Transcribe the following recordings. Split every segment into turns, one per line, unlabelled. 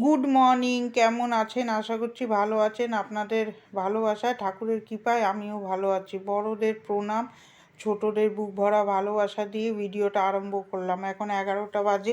Good morning কেমন আছেন? আশা করছি ভালো আছেন। আপনাদের ভালোবাসায় ঠাকুরের কৃপায় আমিও ভালো আছি। বড়দের প্রণাম ছোটদের বুক ভরা ভালোবাসা দিয়ে ভিডিওটা আরম্ভ করলাম। এখন এগারোটা বাজে।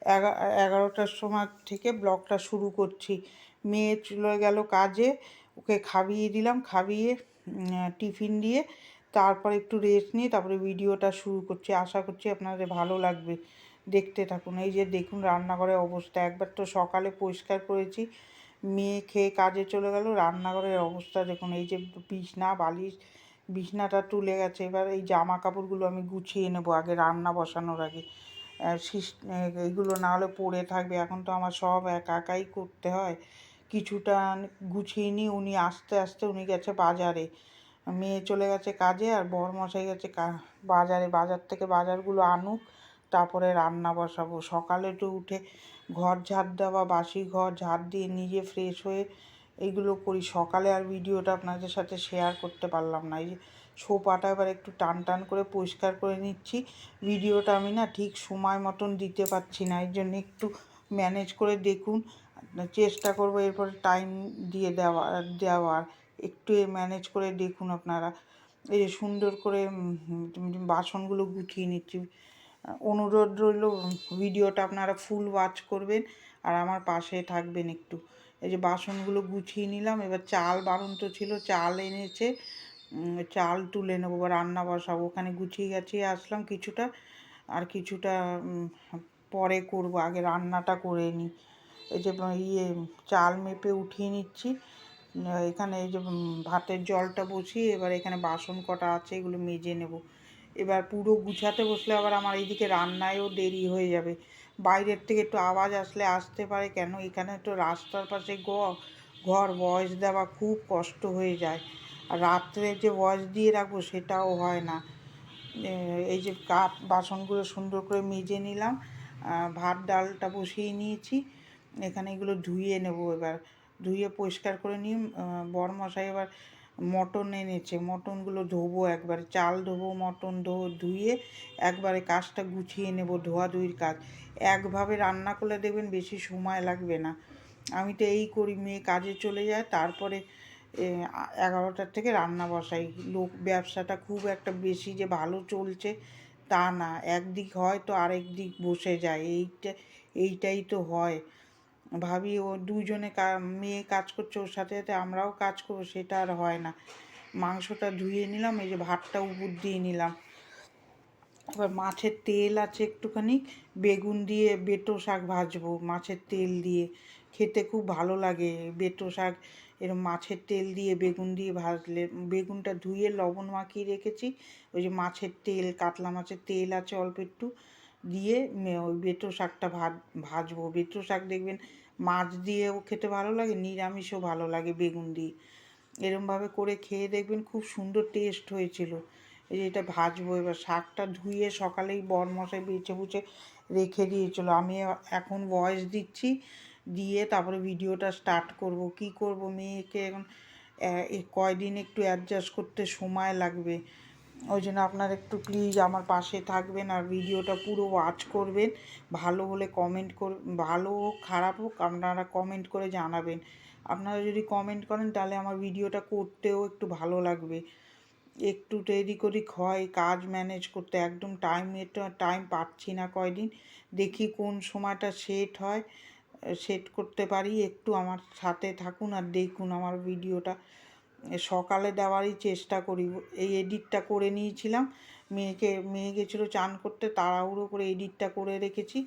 এগা- এগারোটার সময় থেকে ব্লগটা শুরু করছি। মেয়ে চলে গেল কাজে ওকে খাইয়ে দিলাম। উম, টিফিন দিয়ে তারপর একটু রেস্ট নিয়ে তারপরে ভিডিওটা শুরু করছি। আশা করছি আপনাদের ভালো লাগবে। দেখতে থাকুন। এই যে দেখুন রান্নাঘরের অবস্থা। একবার তো সকালে পরিষ্কার করেছি, মেয়ে খেয়ে কাজে চলে গেল, রান্নাঘরের অবস্থা দেখুন। এই যে বিছনা, বালিশ, বিছনাটা তুলে গেছে। এবার এই জামা কাপড়গুলো আমি গুছিয়ে নেব আগে, রান্না বসানোর আগে। এইগুলো না হলে পড়ে থাকবে। এখন তো আমার সব একা একাই করতে হয়। কিছুটা গুছিয়ে নিই। উনি আস্তে আস্তে উনি গেছে বাজারে। মেয়ে চলে গেছে কাজে আর বর মশাই গেছে বাজারে। বাজার থেকে বাজারগুলো আনুক। তারপরে রান্না বসাবো। সকালে তো উঠে ঘর ঝাড় দেওয়া, বাসি ঘর ঝাড় দিয়ে নিজে ফ্রেশ হয়ে এইগুলো করি। সকালে আর ভিডিওটা আপনাদের সাথে শেয়ার করতে পারলাম না। এই যে সোপাটা এবার একটু টান টান করে পরিষ্কার করে নিচ্ছি। ভিডিওটা আমি না ঠিক সময় মতন দিতে পারছি না, এই জন্য একটু ম্যানেজ করে দেখুন। চেষ্টা করব এরপরে টাইম দিয়ে দেওয়া, দেওয়ার। একটু ম্যানেজ করে দেখুন আপনারা। এই যে সুন্দর করে বাসনগুলো গুছিয়ে নিচ্ছি। অনুরোধ রইল, ভিডিওটা আপনারা ফুল ওয়াচ করবেন আর আমার পাশে থাকবেন একটু। এই যে বাসনগুলো গুছিয়ে নিলাম, এবার চাল বাড়ন্ত ছিল, চাল এনেছে চাল তুলে নেব, বা রান্না বসাবো। ওখানে গুছিয়ে গাছিয়ে আসলাম কিছুটা, আর কিছুটা পরে করব, আগে রান্নাটা করে নিই। এই যে ইয়ে চাল মেপে উঠিয়ে নিচ্ছি। এখানে এই যে ভাতের জলটা বসিয়ে এবার এখানে বাসন কটা আছে, এগুলো মেজে নেব। এবার পুরো গুছাতে বসলে আবার আমার এইদিকে রান্নায়ও দেরি হয়ে যাবে। বাইরের থেকে একটু আওয়াজ আসলে আসতে পারে, কেন এখানে তো রাস্তার পাশে ঘর ভয়েস দেওয়া খুব কষ্ট হয়ে যায়। আর রাত্রে যে ভয়েস দিয়ে রাখব সেটাও হয় না। এই যে কাপ, বাসনগুলো সুন্দর করে মেজে নিলাম ভাত, ডালটা বসিয়ে নিয়েছি। এখানে এগুলো ধুয়ে নেব এবার। ধুয়ে পরিষ্কার করে নিয়ে বরমশাই এবার মটন এনেছে। মটনগুলো ধোবো একবারে, চাল ধোবো, মটন ধো, ধুয়ে একবারে কাজটা গুছিয়ে নেব, ধোয়াধুয়ির কাজ। একভাবে রান্না করলে দেখবেন বেশি সময় লাগবে না। আমি তো এই করি, মেয়ে কাজে চলে যায়, তারপরে এগারোটার থেকে রান্না বসাই। লোক, ব্যবসাটা খুব একটা বেশি যে ভালো চলছে তা না। একদিক হয় তো আরেক দিক বসে যায়। এইটা, এইটাই তো হয়। ভাবি, ও দুজনে মেয়ে কাজ করছে ওর সাথে সাথে আমরাও কাজ করব, সেটা আর হয় না। মাংসটা ধুয়ে নিলাম, এই যে ভাতটা উপর দিয়ে নিলাম। এবার মাছের তেল আছে একটুখানি, বেগুন দিয়ে বেটো শাক ভাজবো মাছের তেল দিয়ে। খেতে খুব ভালো লাগে বেটো শাক। এরকম মাছের তেল দিয়ে বেগুন দিয়ে ভাজলে, বেগুনটা ধুয়ে লবণ মাখিয়ে রেখেছি। ওই যে মাছের তেল, কাতলা মাছের তেল আছে অল্প একটু। দিয়ে ওই বেটো শাকটা ভাজ ভাজবো। বেটো শাক দেখবেন মাছ দিয়েও খেতে ভালো লাগে, নিরামিষও ভালো লাগে বেগুন দিয়ে। এরমভাবে করে খেয়ে দেখবেন খুব সুন্দর টেস্ট হয়েছিল। এই যে এটা ভাজবো, এবার শাকটা ধুয়ে সকালেই বরমশাই বেছে বুছে রেখে দিয়েছিল। আমি এখন ভয়েস দিচ্ছি, দিয়ে তারপরে ভিডিওটা স্টার্ট করব। কি করব মেয়েকে এখন কয়দিন একটু অ্যাডজাস্ট করতে সময় লাগবে। ওই জন্য আপনারা একটু প্লিজ আমার পাশে থাকবেন আর ভিডিওটা পুরো ওয়াচ করবেন। ভালো হলে কমেন্ট কর, ভালো হোক, খারাপ হোক, আপনারা কমেন্ট করে জানাবেন। আপনারা যদি কমেন্ট করেন, তাহলে আমার ভিডিওটা করতেও একটু ভালো লাগবে। একটু তো এদিক ওদিক হয়, কাজ ম্যানেজ করতে একদম টাইম টাইম পাচ্ছি না কয়দিন। দেখি কোন সময়টা সেট হয় সেট করতে পারি। একটু আমার সাথে থাকুন আর দেখুন আমার ভিডিওটা। সকালে দেওয়ারই চেষ্টা করি। এই এডিটটা করে নিয়েছিলাম। মেয়েকে, মেয়ে গেছিল চান করতে, তাড়াহুড়ো করে এডিটটা করে রেখেছি।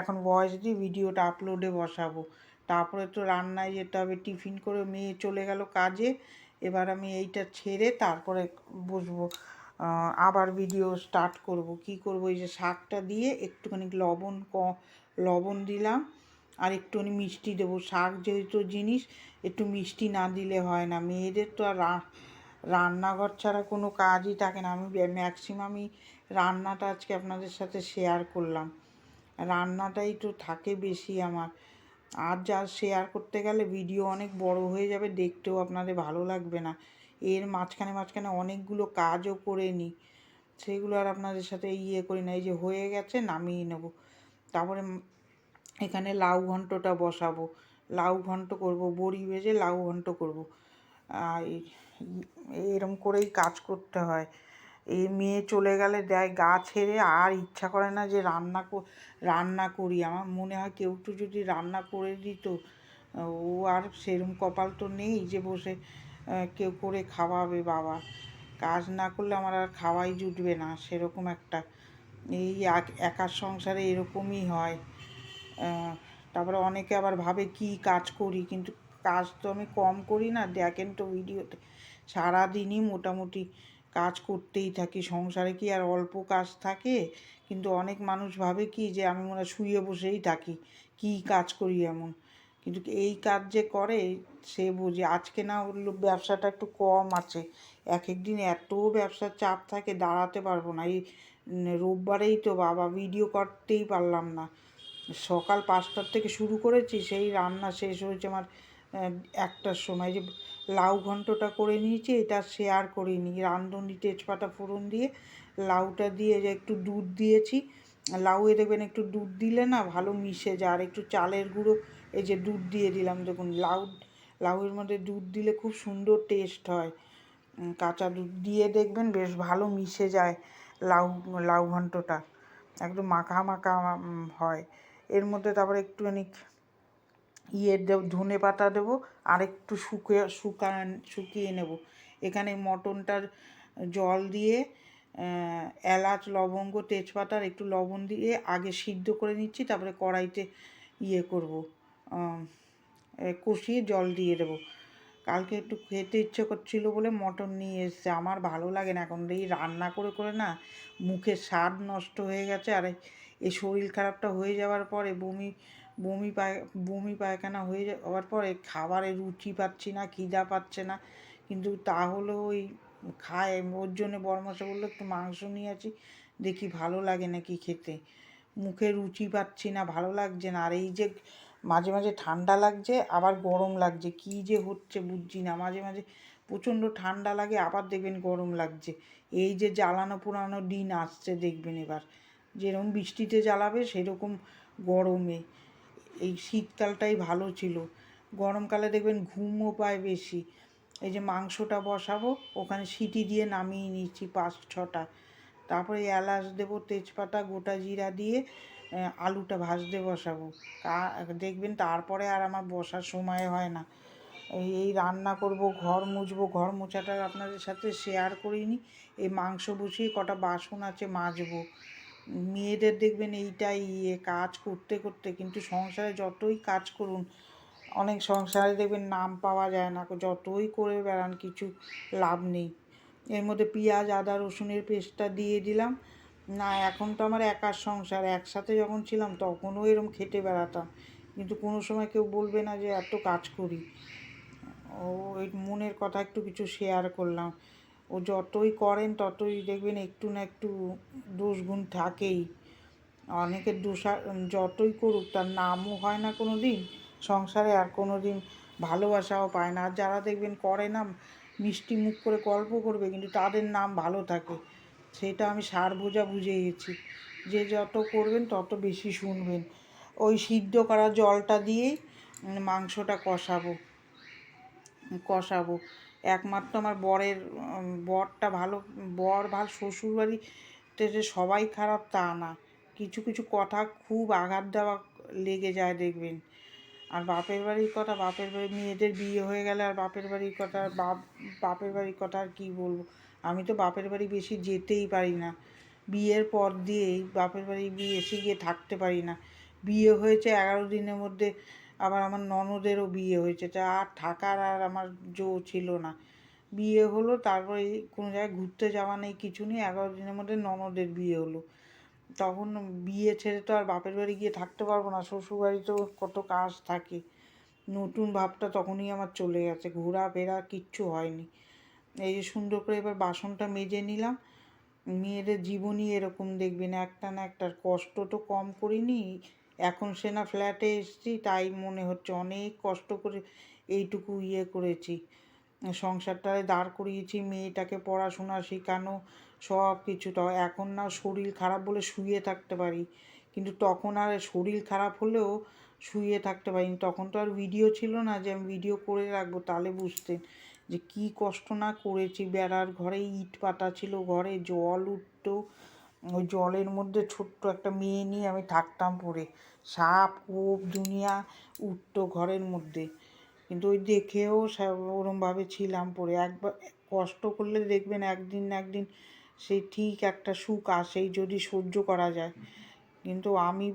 এখন ভয়েস দিয়ে ভিডিওটা আপলোডে বসাবো। তারপরে তো রান্নায় যেতে হবে, টিফিন করে মেয়ে চলে গেল কাজে। এবার আমি এইটা ছেড়ে তারপরে বসবো। আবার ভিডিও স্টার্ট করব। কি করব? এই যে শাকটা দিয়ে একটুখানি লবণ ক, লবণ দিলাম। আর একটুখানি মিষ্টি দেবো। শাক যেহেতু জিনিস, একটু মিষ্টি না দিলে হয় না। মেয়েদের তো আর রান্নাঘর ছাড়া কোনো কাজই থাকে না। আমি ম্যাক্সিমামই রান্নাটা আজকে আপনাদের সাথে শেয়ার করলাম। রান্নাটাই তো থাকে বেশি আমার। আর যা শেয়ার করতে গেলে ভিডিও অনেক বড় হয়ে যাবে, দেখতেও আপনাদের ভালো লাগবে না। এর মাঝখানে মাঝখানে অনেকগুলো কাজও করে নিই। সেগুলো আর আপনাদের সাথে ইয়ে করি না। এই যে হয়ে গেছে, নামিয়ে নেব। তারপরে এখানে লাউ ঘন্টটা বসাবো। লাউ ঘন্ট করব, বড়ি ভেজে লাউ ঘন্ট করব। আর এরম করেই কাজ করতে হয়। এই মেয়ে চলে গেলে দেয় গা ছেড়ে, আর ইচ্ছা করে না যে রান্না রান্না করি। আমার মনে হয় কেউ একটু যদি রান্না করে দিত, ও আর সেরম কপাল তো নেই যে বসে কেউ করে খাওয়াবে বাবা। কাজ না করলে আমার আর খাওয়াই জুটবে না, সেরকম একটা। এই এক- একার সংসারে এরকমই হয়। তারপরে অনেকে আবার ভাবে কি কাজ করি, কিন্তু কাজ তো আমি কম করি না দেখেন তো ভিডিওতে সারাদিনই মোটামুটি কাজ করতেই থাকি, সংসারে কি আর অল্প কাজ থাকে? কিন্তু অনেক মানুষ ভাবে কি যে আমি মনে শুয়ে বসেই থাকি, কি কাজ করি এমন? কিন্তু এই কাজ যে করে, সে বোঝে, আজকে না হলো ব্যবসাটা একটু কম আছে এক এক দিন এত ব্যবসার চাপ থাকে, দাঁড়াতে পারব না, এই রোববারেই তো বাবা ভিডিও করতেই পারলাম না। সকাল পাঁচটার থেকে শুরু করেছি, সেই রান্না শেষ হয়েছে আমার একটার সময়। যে লাউ ঘন্টটা করে নিয়েছি, এটা শেয়ার করিনি। রাঁধুনি তেজপাতা ফোড়ন দিয়ে লাউটা দিয়ে যে একটু দুধ দিয়েছি। লাউয়ে দেখবেন একটু দুধ দিলে না ভালো মিশে যায়। আর একটু চালের গুঁড়ো, এই যে দুধ দিয়ে দিলাম, দেখুন লাউ, লাউয়ের মধ্যে দুধ দিলে খুব সুন্দর টেস্ট হয়। কাঁচা দুধ দিয়ে দেখবেন বেশ ভালো মিশে যায় লাউ লাউ ঘন্টটা। একদম মাখা মাখা হয়। এর মধ্যে তারপরে একটুখানি ইয়ে দেব, ধনে পাতা দেবো, আর একটু শুকিয়ে, শুকান, শুকিয়ে নেব। এখানে মটনটার জল দিয়ে এলাচ, লবঙ্গ, তেজপাতার একটু লবণ দিয়ে আগে সিদ্ধ করে নিচ্ছি, তারপরে কড়াইতে ইয়ে করব কষিয়ে জল দিয়ে দেবো। কালকে একটু খেতে ইচ্ছে করছিল বলে মটন নিয়ে এসছে। আমার ভালো লাগে না। এখন এই রান্না করে করে না মুখে স্বাদ নষ্ট হয়ে গেছে। আর এই- শরীর খারাপটা হয়ে যাওয়ার পরে বমি বমি পায়, বমি পায়খানা হয়ে যাওয়ার পরে খাবারে রুচি পাচ্ছি না, খিদা পাচ্ছে না। কিন্তু তাহলেও ওই খায়, ওর জন্য বরমশা বলল, একটু মাংস নিয়ে আছি দেখি ভালো লাগে নাকি খেতে। মুখে রুচি পাচ্ছি না, ভালো লাগছে না। আর এই যে মাঝে মাঝে ঠান্ডা লাগছে, আবার গরম লাগছে। কী যে হচ্ছে বুঝছি না। মাঝে মাঝে প্রচণ্ড ঠান্ডা লাগে, আবার দেখবেন গরম লাগছে। এই যে জ্বালানো পোড়ানো দিন আসছে, দেখবেন এবার। যেরকম বৃষ্টিতে জ্বালাবে, সেরকম গরমে। এই শীতকালটাই ভালো ছিল। গরমকালে দেখবেন ঘুমও পায় বেশি। এই যে মাংসটা বসাবো, ওখানে সিটি দিয়ে নামিয়ে নিচ্ছি পাঁচ ছটা। তারপরে এলাচ দেবো, তেজপাতা, গোটা জিরা দিয়ে আলুটা ভাজতে বসাবো। কা- দেখবেন তারপরে আর আমার বসার সময় হয় না। এই রান্না করব, ঘর মুছবো, ঘর মোছাটা আপনাদের সাথে শেয়ার করিনি। এই মাংস বসিয়ে কটা বাসন আছে মাজবো। মেয়েদের দেখবেন এইটাই ইয়ে কাজ করতে করতে। কিন্তু সংসারে যতই কাজ করুন, অনেক সংসারে দেখবেন নাম পাওয়া যায় না। যতই করে বেড়ান, কিছু লাভ নেই। এর মধ্যে পেঁয়াজ, আদা, রসুনের পেস্টটা দিয়ে দিলাম। না, এখন তো আমার একার সংসার। একসাথে যখন ছিলাম, তখনও এরম খেটে বেড়াতাম। কিন্তু কোনো সময় কেউ বলবে না যে, এত কাজ করি। ও মনের কথা একটু কিছু শেয়ার করলাম। ও যতই করেন, ততই দেখবেন একটু না একটু দোষগুণ থাকেই। অনেকের দোষা, যতই করুক, তার নামও হয় না কোনো দিন সংসারে আর কোনো দিন ভালোবাসাও পায় না। আর যারা দেখবেন করে না, মিষ্টি মুখ করে গল্প করবে, কিন্তু তাদের নাম ভালো থাকে, সেটা আমি সার বোঝা বুঝে গেছি যে যত করবেন, তত বেশি শুনবেন। ওই সিদ্ধ করা জলটা দিয়েই মাংসটা কষাবো কষাবো। একমাত্র আমার বরের বরটা ভালো, বর ভালো শ্বশুরবাড়িতে সবাই খারাপ তা না। কিছু কিছু কথা খুব আঘাত দেওয়া লেগে যায় দেখবেন। আর বাপের বাড়ির কথা, বাপের বাড়ি, মেয়েদের বিয়ে হয়ে গেলে আর বাপের বাড়ির কথা, বাপ, বাপের বাড়ির কথা আর কী বলব? আমি তো বাপের বাড়ি বেশি যেতেই পারি না। বিয়ের পর দিয়েই বাপের বাড়ি বিয়ে এসে গিয়ে থাকতে পারি না। বিয়ে হয়েছে এগারো দিনের মধ্যে আবার আমার ননদেরও বিয়ে হয়েছে, তা আর থাকার আর আমার জো ছিল না। বিয়ে হলো, তারপরে কোনো জায়গায় ঘুরতে যাওয়া নেই, কিছু নেই, এগারো দিনের মধ্যে ননদের বিয়ে হলো। তখন বিয়ে ছেড়ে তো আর বাপের বাড়ি গিয়ে থাকতে পারব না শ্বশুর বাড়িতেও কত কাজ থাকে। নতুন ভাবটা তখনই আমার চলে গেছে, ঘোরাফেরা কিচ্ছু হয়নি। এই যে সুন্দর করে এবার বাসনটা মেজে নিলাম, মেয়েদের জীবনই এরকম দেখবেন, একটা না একটা কষ্ট তো কম করিনি এখন সে না ফ্ল্যাটে এসেছি, তাই মনে হচ্ছে অনেক কষ্ট করে এইটুকু ইয়ে করেছি। সংসারটায় দাঁড় করিয়েছি, মেয়েটাকে পড়াশোনা শেখানো সব কিছু। তো এখন না শরীর খারাপ বলে শুয়ে থাকতে পারি। কিন্তু তখন আর শরীর খারাপ হলেও শুয়ে থাকতে পারিনি। তখন তো আর ভিডিও ছিল না যে আমি ভিডিও করে রাখব, তাহলে বুঝতেন যে কি কষ্ট না করেছি। বেড়ার ঘরে ইট পাতা ছিল, ঘরে জল উঠতো ওই জলের মধ্যে ছোট্ট একটা মেয়ে নিয়ে আমি থাকতাম পড়ে। সাপ কোপ দুনিয়া উঠতো ঘরের মধ্যে। কিন্তু ওই দেখেও ওরমভাবে ছিলাম পড়ে। একবার কষ্ট করলে দেখবেন একদিন না একদিন সেই ঠিক একটা সুখ আসেই যদি সহ্য করা যায়। কিন্তু আমি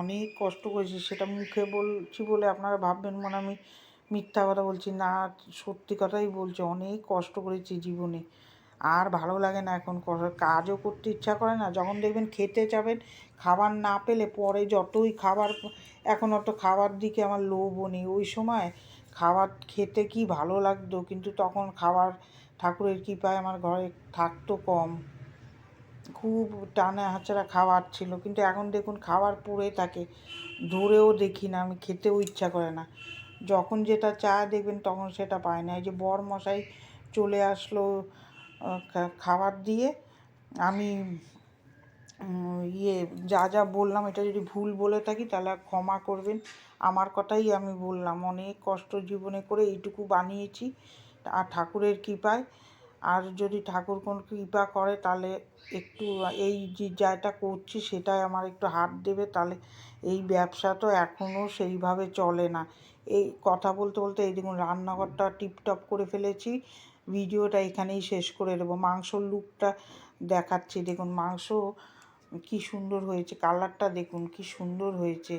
অনেক কষ্ট করেছি, সেটা মুখে বলছি বলে আপনারা ভাববেন মনে আমি মিথ্যা কথা বলছি। না, সত্যি কথাই বলছি, অনেক কষ্ট করেছি জীবনে। আর ভালো লাগে না এখন কাজও করতে ইচ্ছা করে না। যখন দেখবেন খেতে যাবেন, খাবার না পেলে পরে যতই খাবার এখন অত খাবার দিকে আমার লোভও নেই। ওই সময় খাবার খেতে কি ভালো লাগতো, কিন্তু তখন খাবার ঠাকুরের কৃপায় আমার ঘরে থাকতো কম। খুব টানা হাঁচড়া খাবার ছিল, কিন্তু এখন দেখুন খাবার পড়ে থাকে, ধরেও দেখি না, আমি খেতেও ইচ্ছা করে না। যখন যেটা চা দেখবেন তখন সেটা পায় না। এই যে বর মশাই চলে আসলো খাবার দিয়ে আমি ইয়ে যা যা বললাম, এটা যদি ভুল বলে থাকি তাহলে ক্ষমা করবেন। আমার কথাই আমি বললাম, অনেক কষ্ট জীবনে করে এইটুকু বানিয়েছি, আর ঠাকুরের কৃপায়। আর যদি ঠাকুর কোন কৃপা করে তাহলে একটু, এই যে যাটা করছি সেটাই আমার একটু হাত দেবে, তাহলে এই ব্যবসা তো এখনও সেইভাবে চলে না। এই কথা বলতে বলতে এই দেখুন রান্নাঘরটা টিপটপ করে ফেলেছি। ভিডিওটা এখানেই শেষ করে দেবো। মাংসর লুকটা দেখাচ্ছি। দেখুন মাংস কি সুন্দর হয়েছে, কালারটা দেখুন কি সুন্দর হয়েছে।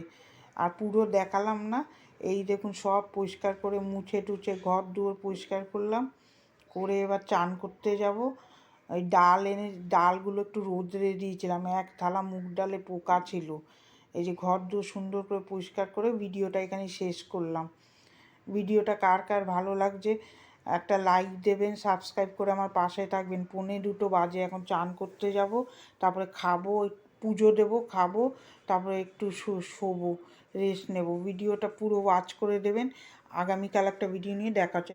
আর পুরো দেখালাম না, এই দেখুন সব পরিষ্কার করে মুছে টুছে ঘর দুয়ার পরিষ্কার করলাম। করে এবার চান করতে যাব। ওই ডাল এনে, ডালগুলো একটু রোদ্রে দিয়েছিলাম, এক থালা মুগ ডালে পোকা ছিল। এই যে ঘর দু সুন্দর করে পরিষ্কার করে ভিডিওটা এখানে শেষ করলাম। ভিডিওটা কার কার ভালো লাগছে? একটা লাইক দেবেন সাবস্ক্রাইব করে আমার পাশে থাকবেন। পনে দুটো বাজে, এখন চান করতে যাব। তারপরে খাব, পুজো দেব, খাব, তারপরে একটু শোবো রেস্ট নেব। ভিডিওটা পুরো ওয়াচ করে দেবেন। আগামীকাল একটা ভিডিও নিয়ে দেখা